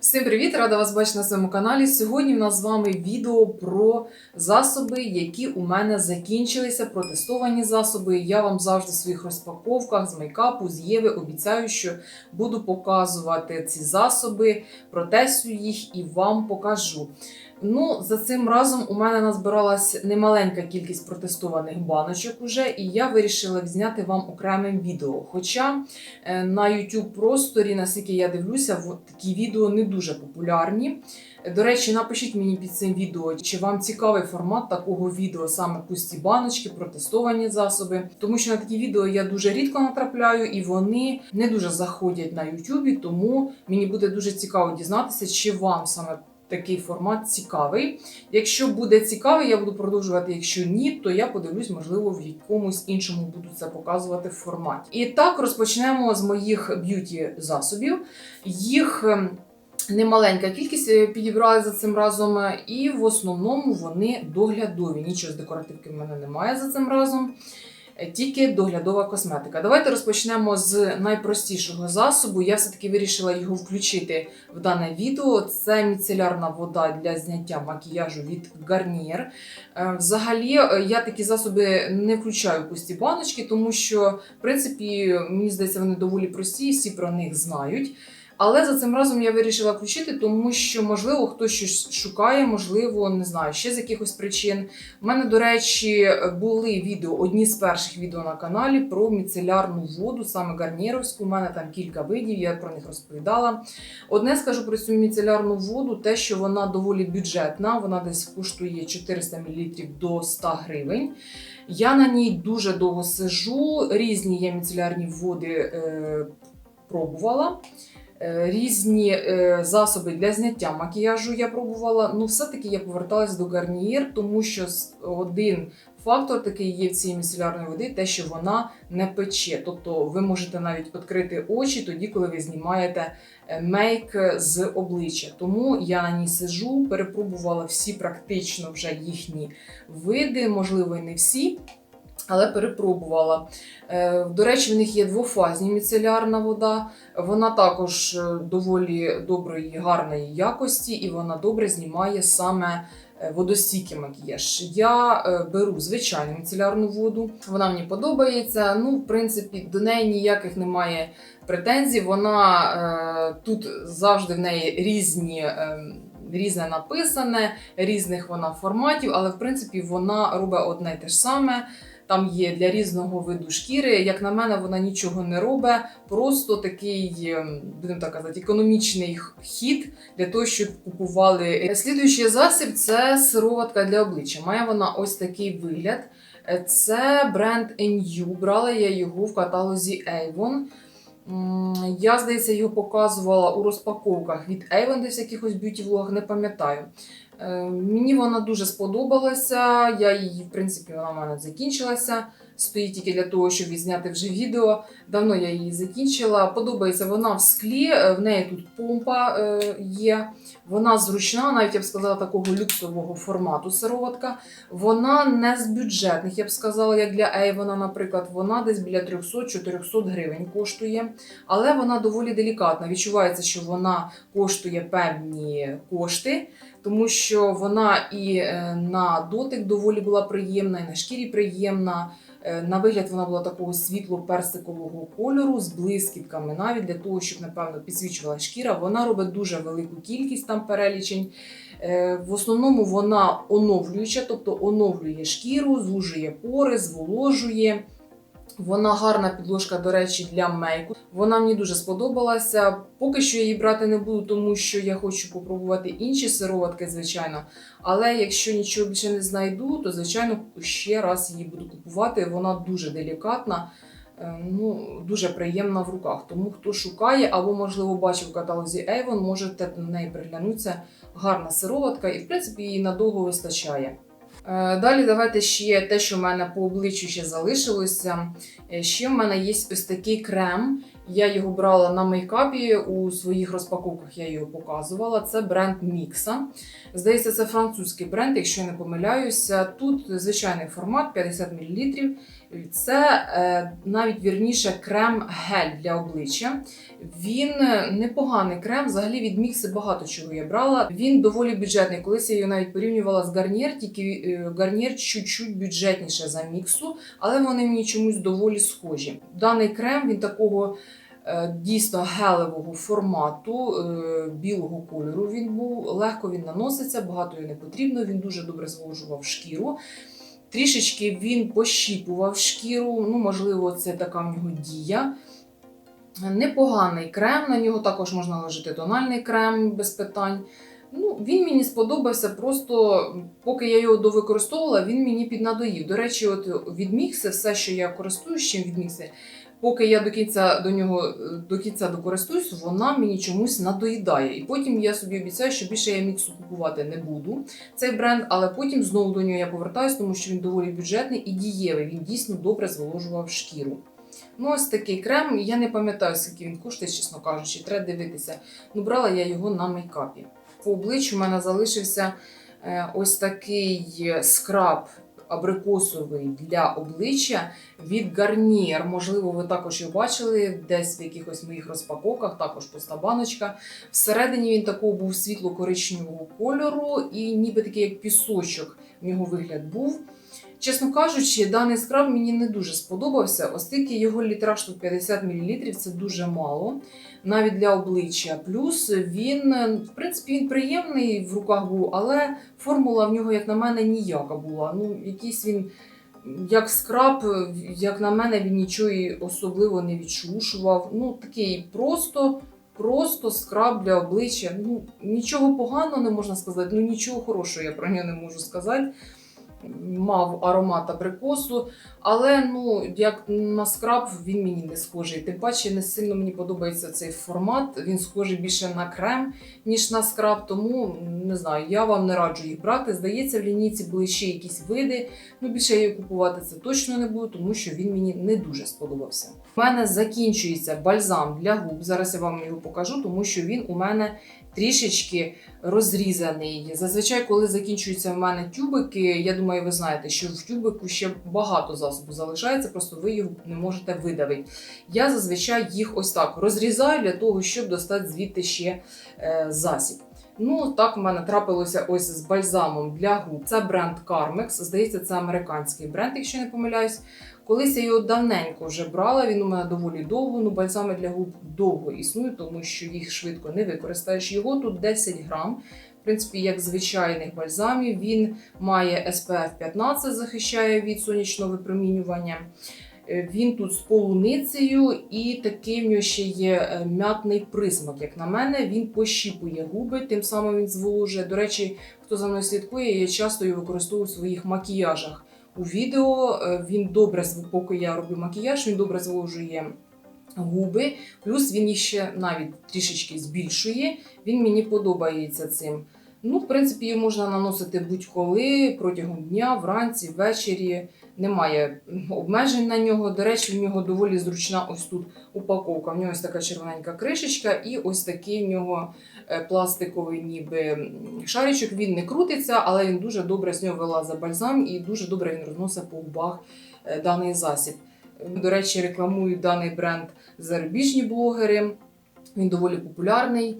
Всім привіт! Рада вас бачити на своєму каналі. Сьогодні в нас з вами відео про засоби, які у мене закінчилися, протестовані засоби. Я вам завжди в своїх розпаковках з мейкапу, з Єви обіцяю, що буду показувати ці засоби, протестую їх і вам покажу. Ну, за цим разом у мене назбиралась немаленька кількість протестованих баночок уже, і я вирішила зняти вам окремим відео. Хоча е, на YouTube просторі, наскільки я дивлюся, такі відео не дуже популярні. До речі, напишіть мені під цим відео, чи вам цікавий формат такого відео, саме пусті баночки, протестовані засоби. Тому що на такі відео я дуже рідко натрапляю, і вони не дуже заходять на YouTube, тому мені буде дуже цікаво дізнатися, чи вам саме такий формат цікавий. Якщо буде цікавий, я буду продовжувати. Якщо ні, то я подивлюсь, можливо, в якомусь іншому буду це показувати в форматі. І так розпочнемо з моїх б'юті засобів. Їх ем, немаленька кількість е, підібрали за цим разом, е, і в основному вони доглядові. Нічого з декоративки в мене немає за цим разом. Е, Тільки доглядова косметика. Давайте розпочнемо з найпростішого засобу. Я все-таки вирішила його включити в дане відео. Це міцелярна вода для зняття макіяжу від Garnier. Е, Взагалі, е, я такі засоби не включаю в пусті баночки, тому що, в принципі, мені здається, вони доволі прості, всі про них знають. Але за цим разом я вирішила включити, тому що, можливо, хтось щось шукає, можливо, не знаю, ще з якихось причин. У мене, до речі, були відео, одні з перших відео на каналі про міцелярну воду, саме гарнєровську. У мене там кілька видів, я про них розповідала. Одне скажу про цю міцелярну воду, те, що вона доволі бюджетна, вона десь коштує 400 мл до 100 гривень. Я на ній дуже довго сижу. Різні я міцелярні води е, пробувала. Е, Різні е, засоби для зняття макіяжу я пробувала. Ну, все-таки я поверталась до гарнієр, тому що один фактор такий є в цій міцелярної води, те, що вона не пече. Тобто ви можете навіть відкрити очі тоді, коли ви знімаєте е, мейк з обличчя. Тому я на ній сижу, перепробувала всі практично вже їхні види, можливо, і не всі. Але перепробувала. Е, До речі, в них є двофазні міцелярна вода. Вона також е, доволі доброї, гарної якості, і вона добре знімає саме е, водостійкий макіяж. Я беру звичайну міцелярну воду, вона мені подобається. Ну, в принципі, до неї ніяких немає претензій. Вона тут завжди в неї різні. е, Різне написане, різних вона форматів, але в принципі вона робить одне те ж саме. Там є для різного виду шкіри. Як на мене, вона нічого не робить. Просто такий, ем, будемо так казати, економічний хід для того, щоб купували. Слідуючий засіб це сироватка для обличчя. Має вона ось такий вигляд. Е, Це бренд NU. Брала я його в каталозі Avon. Я, здається, його показувала у розпаковках від Avon, десь в якихось б'юті-влогах, не пам'ятаю. Е, Мені вона дуже сподобалася. Я її, в принципі, вона в мене закінчилася. Стоїть тільки для того, щоб відзняти вже відео. Давно я її закінчила. Подобається вона в склі, е, в неї тут помпа е, є. Вона зручна, навіть я б сказала, такого люксового формату сироватка. Вона не з бюджетних, я б сказала, як для Avon, наприклад, вона десь біля 300-400 гривень коштує. Але вона доволі делікатна. Відчувається, що вона коштує певні кошти тому що вона і е, на дотик доволі була приємна, і на шкірі приємна. Е, На вигляд вона була такого світло-персикового кольору з блискітками, навіть для того, щоб, напевно, підсвічувала шкіра. Вона робить дуже велику кількість там перелічень. Е, В основному вона оновлююча, тобто оновлює шкіру, звужує пори, зволожує. Вона гарна підложка, до речі, для мейку. Вона мені дуже сподобалася. Поки що її брати не буду, тому що я хочу попробувати інші сироватки, звичайно. Але якщо нічого більше не знайду, то звичайно ще раз її буду купувати. Вона дуже делікатна, е, ну дуже приємна в руках. Тому хто шукає або, можливо, бачив каталозі Avon, можете до неї приглянутися. Гарна сироватка, і в принципі її надовго вистачає. Е, Далі давайте ще те, що в мене по обличчю ще залишилося. Е, Ще в мене є ось такий крем. Я його брала на мейкапі у своїх розпаковках. Я його показувала. Це бренд Мікса. Здається, це французький бренд, якщо я не помиляюся. Тут звичайний формат 50 мл. Це е, навіть вірніше крем-гель для обличчя. Він е, непоганий крем. Взагалі від мікси багато чого я брала. Він доволі бюджетний. Колись я його навіть порівнювала з Гарнір, тільки е, Гарнір чуть-чуть бюджетніше за міксу, але вони мені чомусь доволі схожі. Даний крем він такого. Е, Дійсно гелевого формату, е, білого кольору він був. Легко він наноситься, багато його не потрібно. Він дуже добре зволожував шкіру. Трішечки він пощіпував шкіру. Ну, можливо, це така в нього дія. Непоганий крем, на нього також можна наложити тональний крем без питань. Ну, він мені сподобався просто, поки я його довикористовувала, він мені піднадоїв. До речі, от від все, що я користуюсь чим від поки я до кінця до нього до кінця докористуюсь, вона мені чомусь надоїдає. І потім я собі обіцяю, що більше я міксу купувати не буду цей бренд, але потім знову до нього я повертаюсь, тому що він доволі бюджетний і дієвий. Він дійсно добре зволожував шкіру. Ну, ось такий крем. Я не пам'ятаю, скільки він коштує, чесно кажучи, треба дивитися. Ну, брала я його на мейкапі. По обличчю в мене залишився е, ось такий скраб абрикосовий для обличчя від Garnier. Можливо, ви також його бачили десь в якихось моїх розпаковках, також пуста баночка. Всередині він такого був світло-коричневого кольору і ніби такий як пісочок в нього вигляд був. Чесно кажучи, даний скраб мені не дуже сподобався, оскільки його літраж тут 50 мл це дуже мало, навіть для обличчя. Плюс він, в принципі, він приємний в руках був, але формула в нього, як на мене, ніяка була. Ну, якийсь він. Як скраб, як на мене, він нічого особливо не відшушував. Ну, такий просто, просто скраб для обличчя. Ну, нічого поганого не можна сказати, ну нічого хорошого я про нього не можу сказати мав аромат абрикосу, але ну, як на скраб він мені не схожий. Тим паче не сильно мені подобається цей формат. Він схожий більше на крем, ніж на скраб. Тому не знаю, я вам не раджу їх брати. Здається, в лінійці були ще якісь види. Ну більше я її купувати це точно не буду, тому що він мені не дуже сподобався. У мене закінчується бальзам для губ. Зараз я вам його покажу, тому що він у мене трішечки розрізаний. Зазвичай, коли закінчуються в мене тюбики, я думаю, ви знаєте, що в тюбику ще багато засобу залишається, просто ви його не можете видавити. Я зазвичай їх ось так розрізаю для того, щоб достати звідти ще е, засіб. Ну, так в мене трапилося ось з бальзамом для губ. Це бренд Carmex. Здається, це американський бренд, якщо не помиляюсь. Колись я його давненько вже брала, він у мене доволі довго. Ну, бальзами для губ довго існують, тому що їх швидко не використаєш. Його тут 10 грам. В принципі, як звичайних бальзамів, він має SPF 15, захищає від сонячного випромінювання. Е, Він тут з полуницею, і такий в нього ще є е, м'ятний присмак. Як на мене, він пощіпує губи, тим самим він зволожує. До речі, хто за мною слідкує, я часто його використовую у своїх макіяжах. У відео Е, він добре, поки я роблю макіяж, він добре зволожує губи, плюс він їх ще навіть трішечки збільшує. Він мені подобається цим. Ну, в принципі, її можна наносити будь-коли протягом дня, вранці, ввечері. Немає обмежень на нього. До речі, в нього доволі зручна ось тут упаковка. В нього ось така червоненька кришечка, і ось такий в нього е, пластиковий ніби шаричок. Він не крутиться, але він дуже добре з нього вилазить бальзам і дуже добре він розносить по губах е, даний засіб. До речі, рекламують даний бренд зарубіжні блогери. Він доволі популярний.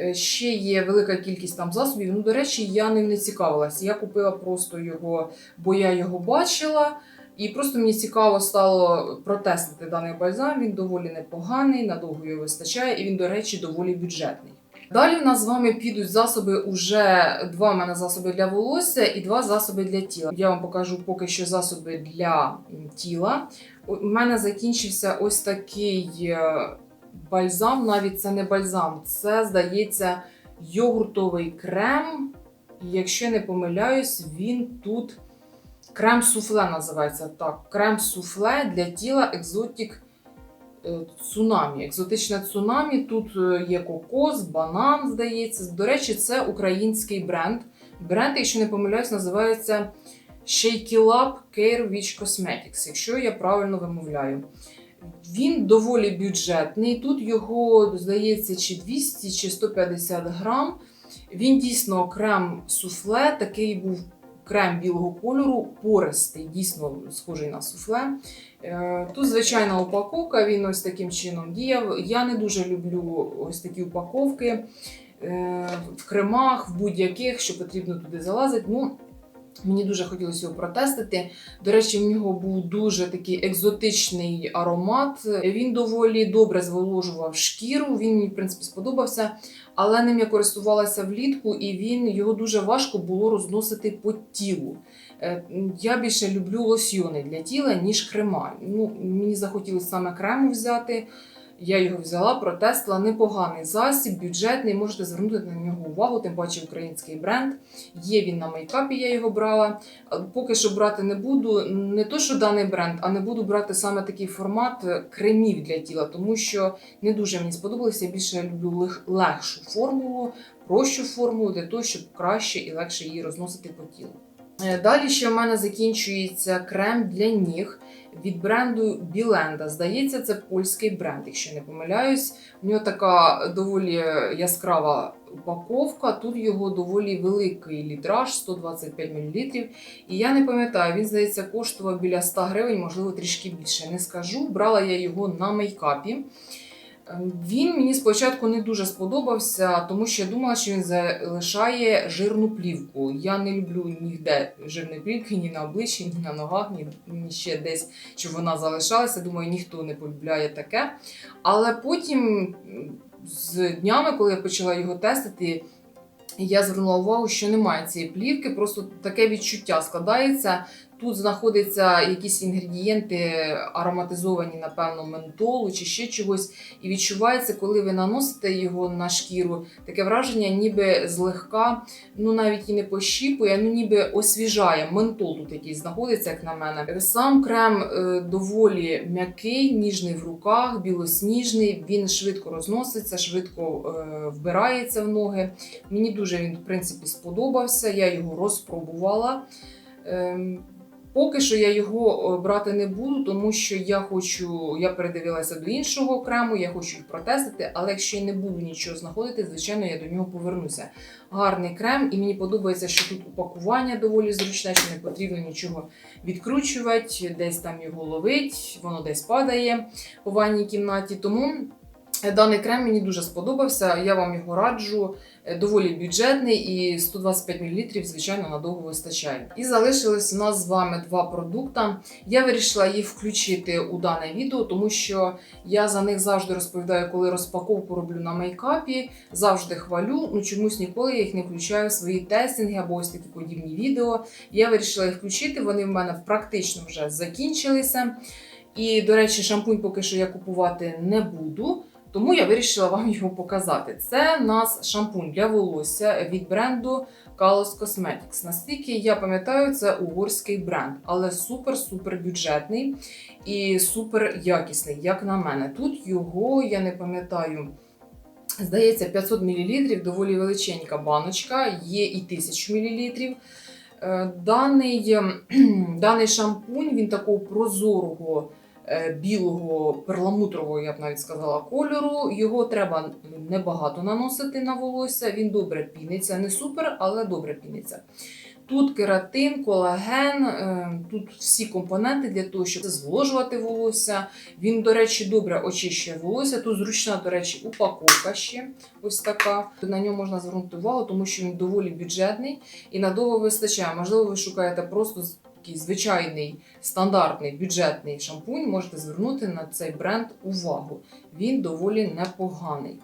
Е, Ще є велика кількість там засобів. Ну, до речі, я ним не цікавилась. Я купила просто його, бо я його бачила. І просто мені цікаво стало протестити даний бальзам. Він доволі непоганий, надовго його вистачає, і він, до речі, доволі бюджетний. Далі в нас з вами підуть засоби уже два в мене засоби для волосся і два засоби для тіла. Я вам покажу поки що засоби для тіла. У мене закінчився ось такий е, бальзам, навіть це не бальзам, це здається йогуртовий крем. І якщо я не помиляюсь, він тут крем суфле називається так. Крем суфле для тіла екзотік е, цунамі. Екзотичне цунамі. Тут е, є кокос, банан, здається. До речі, це український бренд. Бренд, якщо не помиляюсь, називається Shake Lab Care Witch Cosmetics, якщо я правильно вимовляю. Він доволі бюджетний. Тут його, здається, чи 200, чи 150 грам. Він дійсно крем суфле, такий був крем білого кольору, пористий, дійсно схожий на суфле. Е, Тут звичайна упаковка, він ось таким чином діяв. Я не дуже люблю ось такі упаковки е, в кремах, в будь-яких, що потрібно туди залазити. Ну, Мені дуже хотілося його протестити. До речі, в нього був дуже такий екзотичний аромат. Він доволі добре зволожував шкіру. Він мені, в принципі, сподобався. Але ним я користувалася влітку, і він його дуже важко було розносити по тілу. Е, Я більше люблю лосьйони для тіла, ніж крема. Ну, мені захотілося саме крему взяти. Я його взяла, протестила. Непоганий засіб, бюджетний. Можете звернути на нього увагу, тим паче український бренд. Є він на мейкапі, я його брала. Поки що брати не буду. Не то, що даний бренд, а не буду брати саме такий формат е, кремів для тіла, тому що не дуже мені сподобалося. Я більше люблю легшу формулу, прощу формулу для того, щоб краще і легше її розносити по тілу. Е, Далі ще в мене закінчується крем для ніг від бренду Біленда. Здається, це польський бренд, якщо не помиляюсь. У нього така доволі яскрава упаковка. Тут його доволі великий літраж 125 мл. І я не пам'ятаю, він здається коштував біля 100 гривень, можливо, трішки більше. Не скажу. Брала я його на мейкапі. Ем, Він мені спочатку не дуже сподобався, тому що я думала, що він залишає жирну плівку. Я не люблю ніде жирної плівки, ні на обличчі, ні на ногах, ні ще десь, щоб вона залишалася. Думаю, ніхто не полюбляє таке. Але потім, з днями, коли я почала його тестити, я звернула увагу, що немає цієї плівки, просто таке відчуття складається. Тут знаходяться якісь інгредієнти ароматизовані, напевно, ментолу чи ще чогось. І відчувається, коли ви наносите його на шкіру, таке враження, ніби злегка, ну навіть і не пощіпує, ну ніби освіжає. Ментол тут якийсь знаходиться, як на мене. Сам крем е, доволі м'який, ніжний в руках, білосніжний. Він швидко розноситься, швидко е, вбирається в ноги. Мені дуже він, в принципі, сподобався. Я його розпробувала. Ем, Поки що я його е, брати не буду, тому що я хочу, я передивилася до іншого окремо, я хочу їх протестити, але якщо я не буду нічого знаходити, звичайно, я до нього повернуся. Гарний крем, і мені подобається, що тут упакування доволі зручне, що не потрібно нічого відкручувати, десь там його ловить, воно десь падає по ванній кімнаті. Тому даний крем мені дуже сподобався. Я вам його раджу. Е, Доволі бюджетний і 125 мл, звичайно, надовго вистачає. І залишилось у нас з вами два продукти. Я вирішила їх включити у дане відео, тому що я за них завжди розповідаю, коли розпаковку роблю на мейкапі, завжди хвалю. Ну чомусь ніколи я їх не включаю в свої тестинги або ось такі подібні відео. Я вирішила їх включити. Вони в мене практично вже закінчилися. І, до речі, шампунь поки що я купувати не буду. Тому я вирішила вам його показати. Це у нас шампунь для волосся від бренду Kalos Cosmetics. Наскільки я пам'ятаю, це угорський бренд, але супер-супер бюджетний і супер якісний, як на мене. Тут його, я не пам'ятаю, здається, 500 мл, доволі величенька баночка, є і 1000 мл. Е, Даний, ем, даний шампунь він такого прозорого білого перламутрового, я б навіть сказала, кольору. Його треба небагато наносити на волосся. Він добре піниться, не супер, але добре піниться. Тут кератин, колаген, е, тут всі компоненти для того, щоб зволожувати волосся. Він, до речі, добре очищує волосся. Тут зручна, до речі, упаковка ще ось така. На нього можна звернути увагу, тому що він доволі бюджетний і надовго вистачає. Можливо, ви шукаєте просто такий звичайний стандартний бюджетний шампунь. Можете звернути на цей бренд увагу. Він доволі непоганий.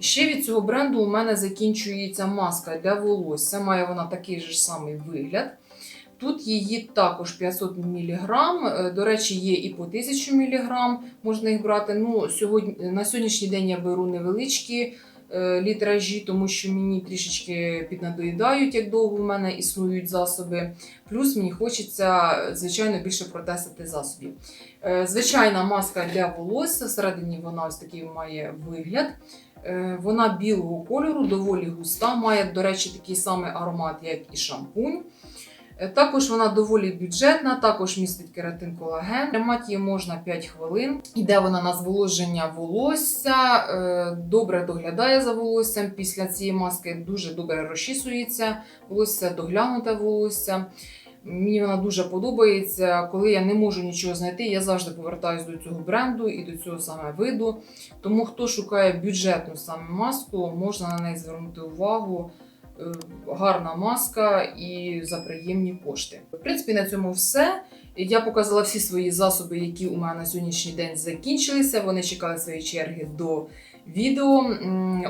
Ще від цього бренду у мене закінчується маска для волосся. Має вона такий же ж самий вигляд. Тут її також 500 мг. До речі, є і по 1000 мг. Можна їх брати. Ну, сьогодні, на сьогоднішній день я беру невеличкі е, літражі, тому що мені трішечки піднадоїдають, як довго в мене існують засоби. Плюс мені хочеться, звичайно, більше протестити засобів. Е, Звичайна маска для волосся. Всередині вона ось такий має вигляд. Е, Вона білого кольору, доволі густа, має, до речі, такий самий аромат, як і шампунь. Е, Також вона доволі бюджетна, також містить кератин колаген. Тримати її можна 5 хвилин. Іде вона на зволоження волосся, е, добре доглядає за волоссям. Після цієї маски дуже добре розчісується волосся, доглянуте волосся. Мені вона дуже подобається. Коли я не можу нічого знайти, я завжди повертаюся до цього бренду і до цього саме виду. Тому хто шукає бюджетну саме маску, можна на неї звернути увагу. Е, Гарна маска і за приємні кошти. В принципі, на цьому все. Я показала всі свої засоби, які у мене на сьогоднішній день закінчилися. Вони чекали своєї черги до відео.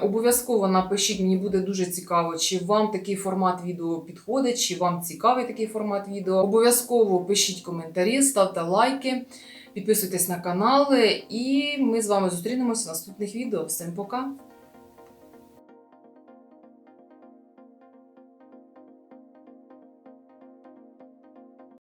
Обов'язково напишіть, мені буде дуже цікаво, чи вам такий формат відео підходить, чи вам цікавий такий формат відео. Обов'язково пишіть коментарі, ставте лайки, підписуйтесь на канали, і ми з вами зустрінемося в наступних відео. Всім пока!